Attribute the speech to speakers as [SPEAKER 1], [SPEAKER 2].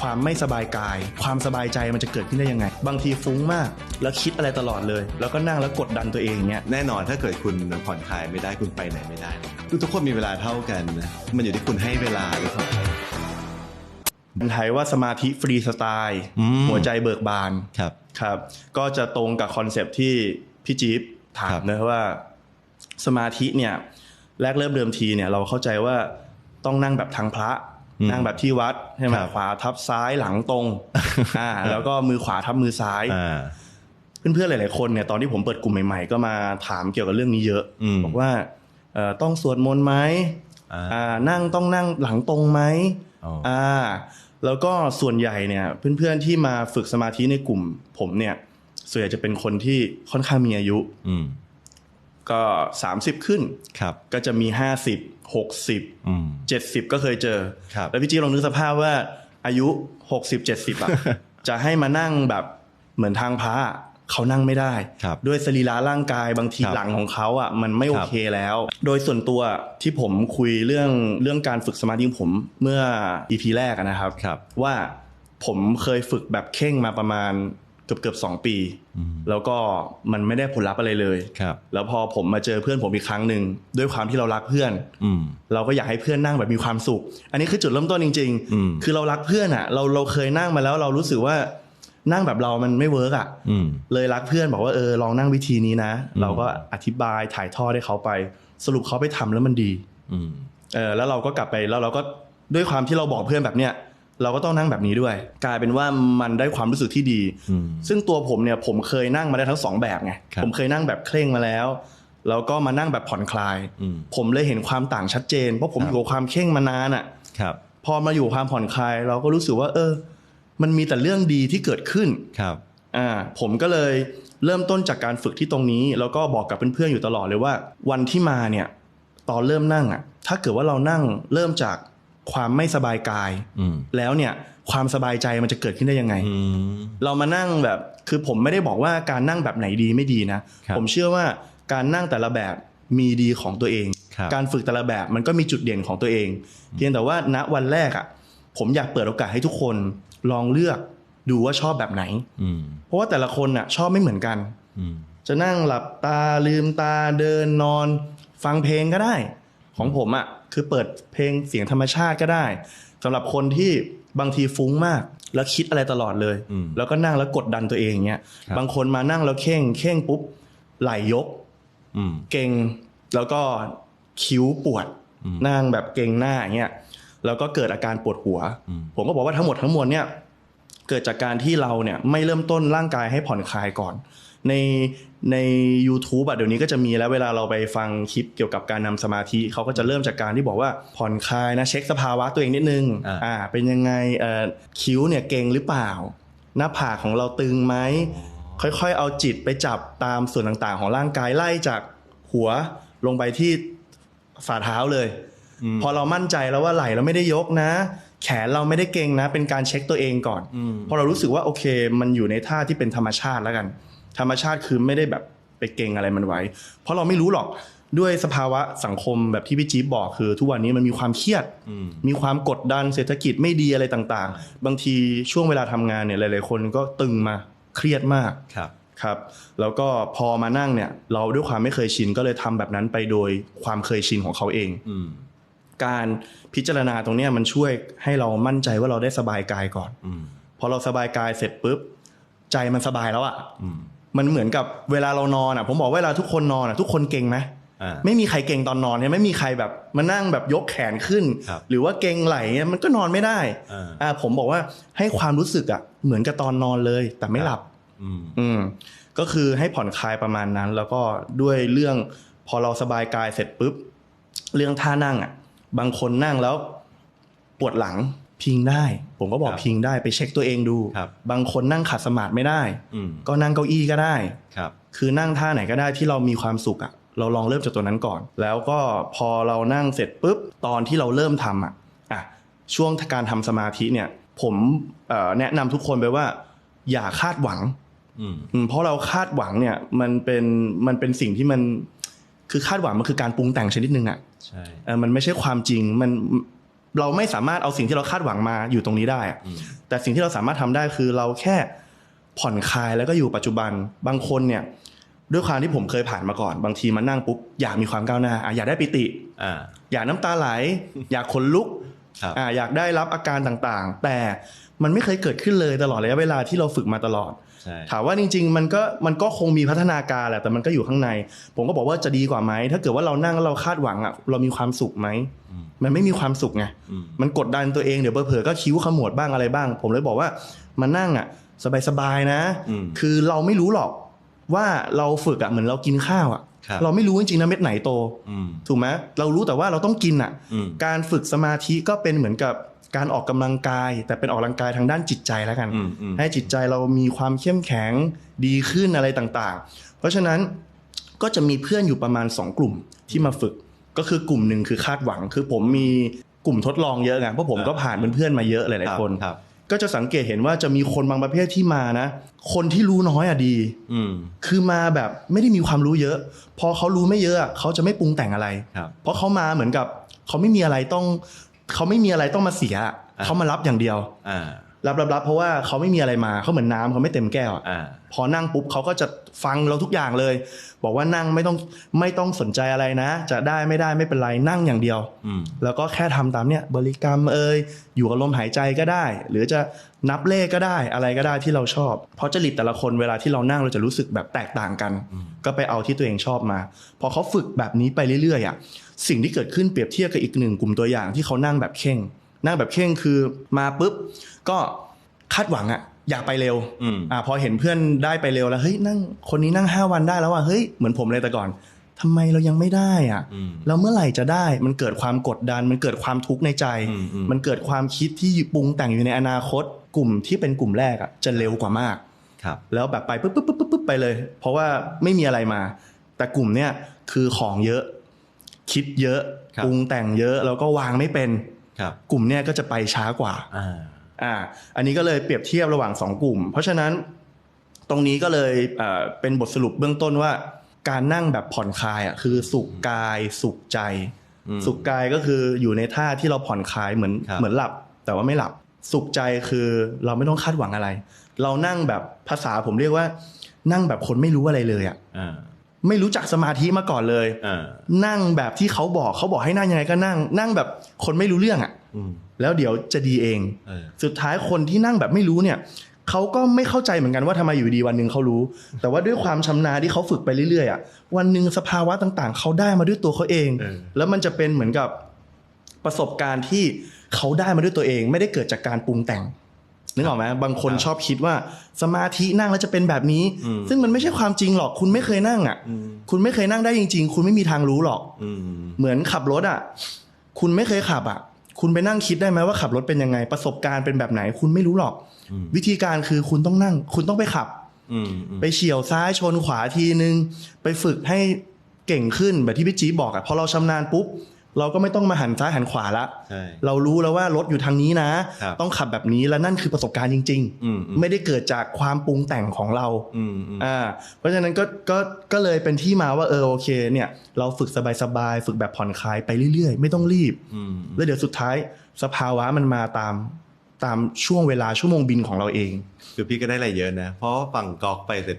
[SPEAKER 1] ความไม่สบายกาย ความสบายใจมันจะเกิดขึ้นได้ยังไง บางทีฟุ้งมาก แล้วคิดอะไรตลอดเลย แล้วก็นั่งแล้วกดดันตัวเองเนี้ย
[SPEAKER 2] แน่นอนถ้าเกิดคุณผ่อนคลายไม่ได้คุณไปไหนไม่ได้คือทุกคนมีเวลาเท่ากันนะมันอยู่ที่คุณให้เวลาหรือเปล่า
[SPEAKER 1] มันไทยว่าสมาธิฟรีสไตล์
[SPEAKER 2] อืม
[SPEAKER 1] หัวใจเบิกบาน
[SPEAKER 2] ครับ
[SPEAKER 1] ครับ ก็จะตรงกับคอนเซปต์ที่พี่จี๊บถา
[SPEAKER 2] ครั
[SPEAKER 1] ม
[SPEAKER 2] บ
[SPEAKER 1] นะว่าสมาธิเนี่ยแรกเริ่มเดิมทีเนี่ยเราเข้าใจว่าต้องนั่งแบบทางพระ นั่งแบบที่วัดใช่ไหมขวาทับซ้ายหลังตรงอ่าแล้วก็มือขวาทับมือซ้าย
[SPEAKER 2] อ่า
[SPEAKER 1] เพื่อนๆหลายๆคนเนี่ยตอนที่ผมเปิดกลุ่มใหม่ๆ ก็มาถามเกี่ยวกับเรื่องนี้เยอะ
[SPEAKER 2] อืม
[SPEAKER 1] บอกว่าเอ่อต้องสวดมนต์ไหม
[SPEAKER 2] อ่า
[SPEAKER 1] อ่านั่งต้องนั่งหลังตรงไหม
[SPEAKER 2] อ๋อ
[SPEAKER 1] อ่า แล้วก็ส่วนใหญ่เนี่ย เพื่อนๆที่มาฝึกสมาธิในกลุ่ม ผมเนี่ย ส่วนใหญ่จะเป็นคนที่ค่อนข้างมีอายุ
[SPEAKER 2] อืม
[SPEAKER 1] ก็ 30 ขึ้น
[SPEAKER 2] ครับ
[SPEAKER 1] ก็จะมี 50 60
[SPEAKER 2] อืม
[SPEAKER 1] 70 ก็เคยเจอ
[SPEAKER 2] ครับ
[SPEAKER 1] แล้วพี่จีลองนึกสภาพว่าอายุ 60 70อะจะให้มานั่งแบบเหมือนทางพระเขานั่งไม่ได้
[SPEAKER 2] ครับ
[SPEAKER 1] ด้วยสรีระร่างกายบางที
[SPEAKER 2] ครับ
[SPEAKER 1] หลังของเขาอะมันไม่โอ
[SPEAKER 2] ครับ
[SPEAKER 1] เคแล้ว โดยส่วนตัวที่ผมคุยเรื่องเรื่องการฝึกสมาธิของผมเมื่อ EP แรกอะนะครับ
[SPEAKER 2] ครับ
[SPEAKER 1] ว่าผมเคยฝึกแบบเข่งมาประมาณ เกือบเกือบสองปี แล้วก็มันไม่ได้ผลลัพธ์อะไรเลย
[SPEAKER 2] ครับ
[SPEAKER 1] แล้วพอผมมาเจอเพื่อนผมอีกครั้งหนึ่งด้วยความที่เรารักเพื่อน
[SPEAKER 2] อืม
[SPEAKER 1] เราก็อยากให้เพื่อนนั่งแบบมีความสุข อันนี้คือจุดเริ่มต้นจริง
[SPEAKER 2] อืม
[SPEAKER 1] คือเรารักเพื่อนอะ เราเราเคยนั่งมาแล้วเรารู้สึกว่านั่งแบบเรามันไม่เวิร์กอะ
[SPEAKER 2] อืม
[SPEAKER 1] เลยรักเพื่อนบอกว่าเออลองนั่งวิธีนี้นะ
[SPEAKER 2] อืม
[SPEAKER 1] เราก็อธิบายถ่ายทอดให้เขาไป สรุปเขาไปทำแล้วมันดี
[SPEAKER 2] อืม
[SPEAKER 1] เออแล้วเราก็กลับไปแล้วเราก็ด้วยความที่เราบอกเพื่อนแบบเนี้ย เราก็ต้องนั่งแบบนี้ด้วย กลายเป็นว่ามันได้ความรู้สึกที่ดี
[SPEAKER 2] อืม
[SPEAKER 1] ซึ่งตัวผมเนี่ยผมเคยนั่งมาได้ทั้งสองแบบไง
[SPEAKER 2] ครับ
[SPEAKER 1] ผมเคยนั่งแบบเคร่งมาแล้วแล้วก็มานั่งแบบผ่อนคลาย
[SPEAKER 2] อืม
[SPEAKER 1] ผมเลยเห็นความต่างชัดเจน เพราะผม
[SPEAKER 2] ครับ
[SPEAKER 1] อยู่กับความเคร่งมานานอะ
[SPEAKER 2] ครับ
[SPEAKER 1] พอมาอยู่ความผ่อนคลาย เราก็รู้สึกว่า เออ มันมีแต่เรื่องดีที่เกิดขึ้น
[SPEAKER 2] ครับ
[SPEAKER 1] อ่าผมก็เลยเริ่มต้นจากการฝึกที่ตรงนี้ แล้วก็บอกกับเพื่อนๆอยู่ตลอดเลยว่า วันที่มาเนี่ย ตอนเริ่มนั่งอะ ถ้าเกิดว่าเรานั่งเริ่มจาก ความไม่สบายกาย
[SPEAKER 2] อืม
[SPEAKER 1] แล้วเนี่ยความสบายใจมันจะเกิดขึ้นได้ยังไง
[SPEAKER 2] อืม
[SPEAKER 1] เรามานั่งแบบคือผมไม่ได้บอกว่าการนั่งแบบไหนดีไม่ดีนะ
[SPEAKER 2] ครับ
[SPEAKER 1] ผมเชื่อว่าการนั่งแต่ละแบบมีดีของตัวเอง
[SPEAKER 2] ครับ
[SPEAKER 1] การฝึกแต่ละแบบมันก็มีจุดเด่นของตัวเอง เพียงแต่ว่าณวันแรกอะ ผมอยากเปิดโอกาสให้ทุกคนลองเลือกดูว่าชอบแบบไหน
[SPEAKER 2] อืม
[SPEAKER 1] เพราะว่าแต่ละคนอะ ชอบไม่เหมือนกัน
[SPEAKER 2] อืม
[SPEAKER 1] จะนั่งหลับตาลืมตาเดินนอน ฟังเพลงก็ได้ ของผมอะ คือเปิดเพลงเสียงธรรมชาติก็ได้สำหรับคนที่บางทีฟุ้งมาก แล้วคิดอะไรตลอดเลย
[SPEAKER 2] อืม
[SPEAKER 1] แล้วก็นั่งแล้วกดดันตัวเองเงี้ย
[SPEAKER 2] ครับ
[SPEAKER 1] บางคนมานั่งแล้วเข่งเข่งปุ๊บไหลยก
[SPEAKER 2] อืม
[SPEAKER 1] เก่งแล้วก็คิ้วปวด
[SPEAKER 2] อืม
[SPEAKER 1] นั่งแบบเก่งหน้าอย่างเงี้ยแล้วก็เกิดอาการปวดหัว
[SPEAKER 2] อืม
[SPEAKER 1] ผมก็บอกว่าทั้งหมดทั้งมวลเนี่ย เกิดจากการที่เราเนี่ยไม่เริ่มต้นร่างกายให้ผ่อนคลายก่อน ในใน YouTube อะเดี๋ยวนี้ก็จะมีแล้วเวลาเราไปฟังคลิปเกี่ยวกับการนำสมาธิเขาก็จะเริ่มจากการที่บอกว่าผ่อนคลายนะเช็คสภาวะตัวเองนิดนึง
[SPEAKER 2] อ่า
[SPEAKER 1] อ่าเป็นยังไงเอ่อคิ้วเนี่ยเก่งหรือเปล่า หน้าผากของเราตึงไหมค่อยๆ เอาจิตไปจับตามส่วนต่างๆ ของร่างกายไล่จากหัวลงไปที่ฝ่าเท้าเลย
[SPEAKER 2] ม
[SPEAKER 1] พอเรามั่นใจแล้วว่าไหล่เราไม่ได้ยกนะ แขนเราไม่ได้เก่งนะ เป็นการเช็คตัวเองก่อน
[SPEAKER 2] อืม
[SPEAKER 1] พอเรารู้สึกว่าโอเค มันอยู่ในท่าที่เป็นธรรมชาติแล้วกัน ธรรมชาติคือไม่ได้แบบไปเก่งอะไรมันไว้ เพราะเราไม่รู้หรอกด้วยสภาวะสังคมแบบที่พี่จี๊บบอกคือ ทุกวันนี้มันมีความเครียด
[SPEAKER 2] อืม
[SPEAKER 1] มีความกดดันเศรษฐกิจไม่ดีอะไรต่างๆ บางทีช่วงเวลาทำงานเนี่ยหลายๆคนก็ตึงมาเครียดมาก
[SPEAKER 2] ครับ
[SPEAKER 1] ครับ แล้วก็พอมานั่งเนี่ย เราด้วยความไม่เคยชินก็เลยทำแบบนั้นไปโดยความเคยชินของเขาเอง
[SPEAKER 2] อืม
[SPEAKER 1] การพิจารณาตรงเนี้ยมันช่วยให้เรามั่นใจว่าเราได้สบายกายก่อน
[SPEAKER 2] อืม
[SPEAKER 1] พอเราสบายกายเสร็จปุ๊บใจมันสบายแล้วอะ่ะ
[SPEAKER 2] อืม
[SPEAKER 1] มันเหมือนกับเวลาเรานอนอะ่ะ ผมบอกว่าเวลาทุกคนนอนอะ่ะ ทุกคนเก่งไหม
[SPEAKER 2] อ่า
[SPEAKER 1] ไม่มีใครเก่งตอนนอนเนี่ยไม่มีใครแบบมานั่งแบบยกแขนขึ้น
[SPEAKER 2] ครับ
[SPEAKER 1] หรือว่าเก่งไหลเนี่ยมันก็นอนไม่ได้
[SPEAKER 2] อ่า
[SPEAKER 1] อ่าผมบอกว่าให้ความรู้สึกอะ่ะ เหมือนกับตอนนอนเลย แต่ไม่หลับ
[SPEAKER 2] อืม
[SPEAKER 1] อืมก็คือให้ผ่อนคลายประมาณนั้น แล้วก็ด้วยเรื่องพอเราสบายกายเสร็จปุ๊บเรื่องท่านั่งอะ บางคนนั่งแล้วปวดหลังพิงได้ ผมก็บอก
[SPEAKER 2] ครับ
[SPEAKER 1] พิงได้ไปเช็คตัวเองดู
[SPEAKER 2] ครับ
[SPEAKER 1] บางคนนั่งขัดสมาธิไม่ได้
[SPEAKER 2] อืม
[SPEAKER 1] ก็นั่งเก้าอี้ก็ได้
[SPEAKER 2] ครับ
[SPEAKER 1] คือนั่งท่าไหนก็ได้ที่เรามีความสุขอะ เราลองเริ่มจากตัวนั้นก่อน แล้วก็พอเรานั่งเสร็จปุ๊บตอนที่เราเริ่มทำอะอะช่วงการทำสมาธิเนี่ย ผมเอ่อแนะนำทุกคนไปว่า อย่าคาดหวัง
[SPEAKER 2] อืม
[SPEAKER 1] อืมเพราะเราคาดหวังเนี่ยมันเป็นมันเป็นสิ่งที่มัน คือคาดหวังมันคือการปรุงแต่งชนิดหนึ่งอะ่ะ
[SPEAKER 2] ใช่
[SPEAKER 1] เออมันไม่ใช่ความจริงมันเราไม่สามารถเอาสิ่งที่เราคาดหวังมาอยู่ตรงนี้ได้อะ
[SPEAKER 2] อืม
[SPEAKER 1] แต่สิ่งที่เราสามารถทำได้คือเราแค่ผ่อนคลายแล้วก็อยู่ปัจจุบันบางคนเนี่ย ด้วยความที่ผมเคยผ่านมาก่อน บางทีมานั่งปุ๊บอยากมีความก้าวหน้าอะอยากได้ปิติ
[SPEAKER 2] อ่า
[SPEAKER 1] อยากน้ำตาไหล อยากขนลุก
[SPEAKER 2] ครับ
[SPEAKER 1] อ่าอยากได้รับอาการต่างๆ แต่ มันไม่เคยเกิดขึ้นเลยตลอดระยะเวลาที่เราฝึกมาตลอด
[SPEAKER 2] ใช่
[SPEAKER 1] ถามว่าจริง ๆ มันก็มันก็คงมีพัฒนาการแหละแต่มันก็อยู่ข้างใน ผมก็บอกว่าจะดีกว่าไหมถ้าเกิดว่าเรานั่งแล้วเราคาดหวังอะเรามีความสุขไหม
[SPEAKER 2] อืม
[SPEAKER 1] มันไม่มีความสุขไง
[SPEAKER 2] อืม
[SPEAKER 1] มันกดดันตัวเองเดี๋ยวเผลอๆก็คิ้วขมวดบ้างอะไรบ้าง ผมเลยบอกว่ามานั่งอะ สบายๆนะ
[SPEAKER 2] อืม
[SPEAKER 1] คือเราไม่รู้หรอกว่าเราฝึกอะเหมือนเรากินข้าวอะ
[SPEAKER 2] ครับ
[SPEAKER 1] เราไม่รู้จริงๆนะเม็ดไหนโต
[SPEAKER 2] อืม
[SPEAKER 1] ถูกไหมเรารู้แต่ว่าเราต้องกินอะ
[SPEAKER 2] อืม
[SPEAKER 1] การฝึกสมาธิก็เป็นเหมือนกับ การออกกำลังกาย แต่เป็นออกกำลังกายทางด้านจิตใจแล้วกัน
[SPEAKER 2] อืมอืม
[SPEAKER 1] ให้จิตใจเรามีความเข้มแข็งดีขึ้นอะไรต่างๆ เพราะฉะนั้นก็จะมีเพื่อนอยู่ประมาณ 2 กลุ่มที่มาฝึก ก็คือกลุ่มหนึ่งคือคาดหวัง คือผมมีกลุ่มทดลองเยอะไงเพราะผมก็ผ่านเพื่อนๆมาเยอะหลายๆคน
[SPEAKER 2] รับ
[SPEAKER 1] ก็จะสังเกตเห็นว่าจะมีคนบางประเภทที่มานะ คนที่รู้น้อยอะดี
[SPEAKER 2] อืม
[SPEAKER 1] คือมาแบบไม่ได้มีความรู้เยอะ พอเขารู้ไม่เยอะอะเขาจะไม่ปรุงแต่งอะไร
[SPEAKER 2] ครับ
[SPEAKER 1] เพราะเขามาเหมือนกับเขาไม่มีอะไรต้อง เขาไม่มีอะไรต้องมาเสียอะ
[SPEAKER 2] อะ
[SPEAKER 1] เขามารับอย่างเดียว
[SPEAKER 2] อ่า
[SPEAKER 1] รับรับรับเพราะว่าเขาไม่มีอะไรมาเขาเหมือนน้ำเขาไม่เต็มแก้วอะ
[SPEAKER 2] อ่า
[SPEAKER 1] พอนั่งปุ๊บเขาก็จะฟังเราทุกอย่างเลย บอกว่านั่งไม่ต้องไม่ต้องสนใจอะไรนะ จะได้ไม่ได้ไม่เป็นไรนั่งอย่างเดียว
[SPEAKER 2] อืม
[SPEAKER 1] แล้วก็แค่ทำตามเนี้ยบริกรรมเอ่ยอยู่กับลมหายใจก็ได้ หรือจะนับเลขก็ได้อะไรก็ได้ที่เราชอบ เพราะจริตแต่ละคนเวลาที่เรานั่งเราจะรู้สึกแบบแตกต่างกัน
[SPEAKER 2] อืม
[SPEAKER 1] ก็ไปเอาที่ตัวเองชอบมา พอเขาฝึกแบบนี้ไปเรื่อยๆอะ สิ่งที่เกิดขึ้นเปรียบเทียบกับอีกหนึ่งกลุ่มตัวอย่างที่เขานั่งแบบเข่ง นั่งแบบเข่งคือมาปุ๊บก็คาดหวังอะอยากไปเร็ว
[SPEAKER 2] อืม
[SPEAKER 1] อ่าพอเห็นเพื่อนได้ไปเร็วแล้วเฮ้ยนั่งคนนี้นั่งห้าวันได้แล้วอะเฮ้ยเหมือนผมเลยแต่ก่อนทำไมเรายังไม่ได้อะ
[SPEAKER 2] อืม
[SPEAKER 1] แล้วเมื่อไหร่จะได้มันเกิดความกดดัน มันเกิดความทุกข์ในใจ
[SPEAKER 2] อืมอืม
[SPEAKER 1] มันเกิดความคิดที่ปรุงแต่งอยู่ในอนาคต กลุ่มที่เป็นกลุ่มแรกอะจะเร็วกว่ามาก
[SPEAKER 2] ครับ
[SPEAKER 1] แล้วแบบไปปุ๊บปุ๊บปุ๊บปุ๊บปุ๊บไปเลย เพราะว่าไม่มีอะไรมา แต่กลุ่มเนี้ยคือของเยอะ คิดเยอะ
[SPEAKER 2] ครับ
[SPEAKER 1] ปรุงแต่งเยอะแล้วก็วางไม่เป็น
[SPEAKER 2] ครับ
[SPEAKER 1] กลุ่มเนี้ยก็จะไปช้ากว่า
[SPEAKER 2] อ่า
[SPEAKER 1] อ่า อันนี้ก็เลยเปรียบเทียบระหว่างสองกลุ่ม เพราะฉะนั้นตรงนี้ก็เลยเอ่อเป็นบทสรุปเบื้องต้นว่า การนั่งแบบผ่อนคลายอะคือสุขกายสุขใจ
[SPEAKER 2] อืม
[SPEAKER 1] สุขกายก็คืออยู่ในท่าที่เราผ่อนคลายเหมือน
[SPEAKER 2] ครับ
[SPEAKER 1] เหมือนหลับ แต่ว่าไม่หลับสุขใจคือเราไม่ต้องคาดหวังอะไร เรานั่งแบบภาษาผมเรียกว่า นั่งแบบคนไม่รู้อะไรเลยอะ
[SPEAKER 2] อ่า
[SPEAKER 1] ไม่รู้จักสมาธิมาก่อนเลย
[SPEAKER 2] อ่า
[SPEAKER 1] นั่งแบบที่เขาบอกเขาบอกให้นั่งยังไงก็นั่ง นั่งแบบคนไม่รู้เรื่องอะ
[SPEAKER 2] อืม
[SPEAKER 1] แล้วเดี๋ยวจะดีเอง
[SPEAKER 2] เออ
[SPEAKER 1] สุดท้ายคนที่นั่งแบบไม่รู้เนี่ยเขาก็ไม่เข้าใจเหมือนกันว่าทำไมอยู่ดีวันหนึ่งเขารู้ แต่ว่าด้วยความชำนาญที่เขาฝึกไปเรื่อยๆอะวันหนึ่งสภาวะต่างๆเขาได้มาด้วยตัวเขาเอง
[SPEAKER 2] เออ
[SPEAKER 1] แล้วมันจะเป็นเหมือนกับประสบการณ์ที่เขาได้มาด้วยตัวเอง ไม่ได้เกิดจากการปรุงแต่ง นึกออกไหมบางคนชอบคิดว่าสมาธินั่งแล้วจะเป็นแบบนี้
[SPEAKER 2] อืม
[SPEAKER 1] ซึ่งมันไม่ใช่ความจริงหรอกคุณไม่เคยนั่งอะ
[SPEAKER 2] อืม
[SPEAKER 1] คุณไม่เคยนั่งได้จริง ๆ คุณไม่มีทางรู้หรอก
[SPEAKER 2] อืม
[SPEAKER 1] เหมือนขับรถอะ คุณไม่เคยขับอะ คุณไปนั่งคิดได้ไหมว่าขับรถเป็นยังไง ประสบการณ์เป็นแบบไหน คุณไม่รู้หรอก
[SPEAKER 2] อืม
[SPEAKER 1] วิธีการคือคุณต้องนั่ง คุณต้องไปขับ
[SPEAKER 2] อืมอืม
[SPEAKER 1] ไปเฉียวซ้ายชนขวาทีนึง ไปฝึกให้เก่งขึ้นแบบที่พี่จี๊บบอกอะพอเราชำนาญปุ๊บ เราก็ไม่ต้องมาหันซ้ายหันขวาละ
[SPEAKER 2] ใช่
[SPEAKER 1] เรารู้แล้วว่ารถอยู่ทางนี้นะ
[SPEAKER 2] ครับ
[SPEAKER 1] ต้องขับแบบนี้แล้วนั่นคือประสบการณ์จริง
[SPEAKER 2] อืมอืม
[SPEAKER 1] ๆไม่ได้เกิดจากความปรุงแต่งของเรา
[SPEAKER 2] อืมอืม
[SPEAKER 1] อ่าเพราะฉะนั้นก็ก็ก็เลยเป็นที่มาว่าเออโอเคเนี่ย เราฝึกสบายๆฝึกแบบผ่อนคลายไปเรื่อย ๆ ไม่ต้องรีบ
[SPEAKER 2] อืม
[SPEAKER 1] แล้วเดี๋ยวสุดท้ายสภาวะมันมาตามตามช่วงเวลาชั่วโมงบินของเราเอง
[SPEAKER 2] คือพี่ก็ได้อะไรเยอะนะ เพราะว่าฟังก๊อกไปเสร็จ